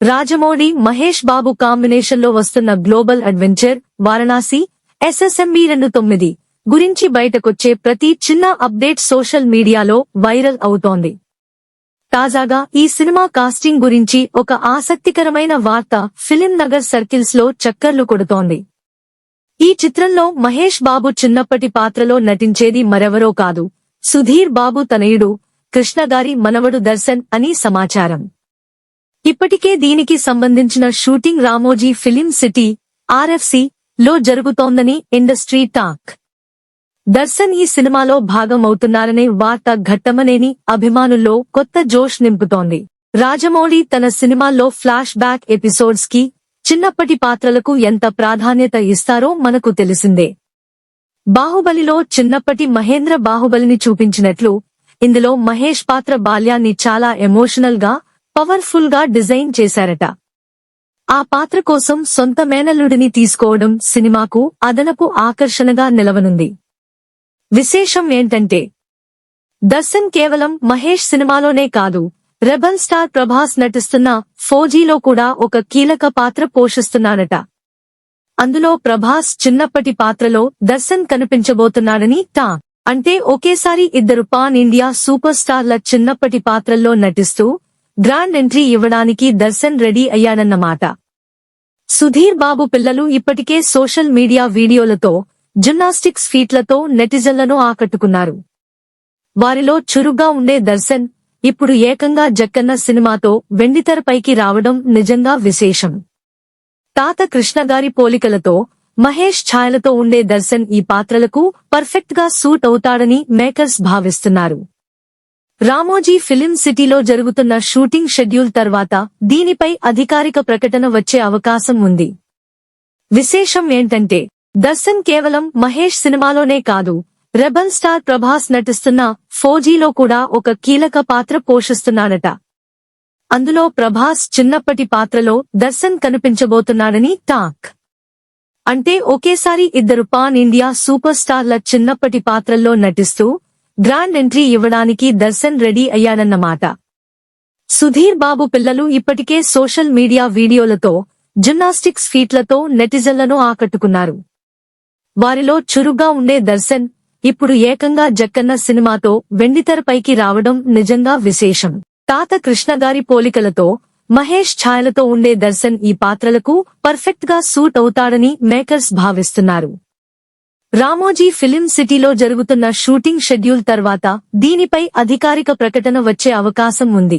రాజమౌళి మహేష్ బాబు కాంబినేషన్లో వస్తున్న global adventure Varanasi SSME రెండు తొమ్మిది గురించి బయటకొచ్చే ప్రతి చిన్న అప్డేట్ సోషల్ మీడియాలో వైరల్ అవుతోంది. తాజాగా ఈ సినిమా కాస్టింగ్ గురించి ఒక ఆసక్తికరమైన వార్త ఫిలిం నగర్ సర్కిల్స్లో చక్కర్లు కొడుతోంది. ఈ చిత్రంలో మహేష్ బాబు చిన్నప్పటి పాత్రలో నటించేది మరెవరో కాదు సుధీర్ బాబు తనయుడు కృష్ణగారి మనవడు దర్శన్ అని సమాచారం. ఇప్పటికే దీనికి సంబంధించిన shooting Ramoji film city RFC లో జరుగుతోందని ఇండస్ట్రీ టాక్. దర్శన్ ఈ సినిమాలో భాగమవుతున్నారనే వార్త ఘట్టమనేని అభిమానుల్లో కొత్త జోష్ నింపుతోంది. రాజమౌళి తన సినిమాల్లో ఫ్లాష్ బ్యాక్ ఎపిసోడ్స్కి చిన్నప్పటి పాత్రలకు ఎంత ప్రాధాన్యత ఇస్తారో మనకు తెలిసిందే. బాహుబలిలో చిన్నప్పటి మహేంద్ర బాహుబలిని చూపించినట్లు ఇందులో మహేష్ పాత్ర బాల్యాన్ని చాలా ఎమోషనల్గా పవర్ఫుల్గా డిజైన్ చేశారట. ఆ పాత్ర కోసం సొంత మేనల్లుడిని తీసుకోవడం సినిమాకు అదనపు ఆకర్షణగా నిలవనుంది. విశేషం ఏంటంటే దర్శన్ కేవలం మహేష్ సినిమాలోనే కాదు రెబల్ స్టార్ ప్రభాస్ నటిస్తున్న ఫోజీలో కూడా ఒక కీలక పాత్ర పోషిస్తున్నారట. అందులో ప్రభాస్ చిన్నప్పటి పాత్రలో దర్శన్ కనిపించబోతున్నాడని టా అంటే ఒకేసారి ఇద్దరు పాన్ ఇండియా సూపర్ స్టార్ల చిన్నప్పటి పాత్రల్లో నటిస్తూ గ్రాండ్ ఎంట్రీ ఇవ్వడానికి దర్శన్ రెడీ అయ్యాడన్నమాట సుధీర్ బాబు పిల్లలు ఇప్పటికే సోషల్ మీడియా వీడియోలతో జిమ్నాస్టిక్స్ ఫీట్లతో నెటిజన్లను ఆకట్టుకున్నారు. వారిలో చురుగ్గా ఉండే దర్శన్ ఇప్పుడు ఏకంగా జక్కన్న సినిమాతో వెండితెరపైకి రావడం నిజంగా విశేషం. తాత కృష్ణగారి పోలికలతో మహేష్ ఛాయలతో ఉండే దర్శన్ ఈ పాత్రలకు పర్ఫెక్ట్గా సూట్ అవుతాడని మేకర్స్ భావిస్తున్నారు. రామోజీ ఫిలిం సిటీలో జరుగుతున్న షూటింగ్ షెడ్యూల్ తర్వాత దీనిపై అధికారిక ప్రకటన వచ్చే అవకాశం ఉంది. విశేషం ఏంటంటే దర్శన్ కేవలం మహేష్ సినిమాలోనే కాదు రెబల్ స్టార్ ప్రభాస్ నటిస్తున్న ఫోజీలో కూడా ఒక కీలక పాత్ర పోషిస్తున్నాడట. అందులో ప్రభాస్ చిన్నప్పటి పాత్రలో దర్శన్ కనిపించబోతున్నాడని టాక్. అంటే ఒకేసారి ఇద్దరు పాన్ ఇండియా సూపర్ స్టార్ల చిన్నప్పటి పాత్రల్లో నటిస్తూ గ్రాండ్ ఎంట్రీ ఇవ్వడానికి దర్శన్ రెడీ అయ్యాడన్నమాట సుధీర్ బాబు పిల్లలు ఇప్పటికే సోషల్ మీడియా వీడియోలతో జిమ్నాస్టిక్స్ ఫీట్లతో నెటిజన్లను ఆకట్టుకున్నారు. వారిలో చురుగ్గా ఉండే దర్శన్ ఇప్పుడు ఏకంగా జక్కన్న సినిమాతో వెండితెరపైకి రావడం నిజంగా విశేషం. తాత కృష్ణగారి పోలికలతో మహేష్ ఛాయలతో ఉండే దర్శన్ ఈ పాత్రలకు పర్ఫెక్ట్గా సూట్ అవుతాడని మేకర్స్ భావిస్తున్నారు. రామోజీ ఫిలిం సిటీలో జరుగుతున్న షూటింగ్ షెడ్యూల్ తర్వాత దీనిపై అధికారిక ప్రకటన వచ్చే అవకాశం ఉంది.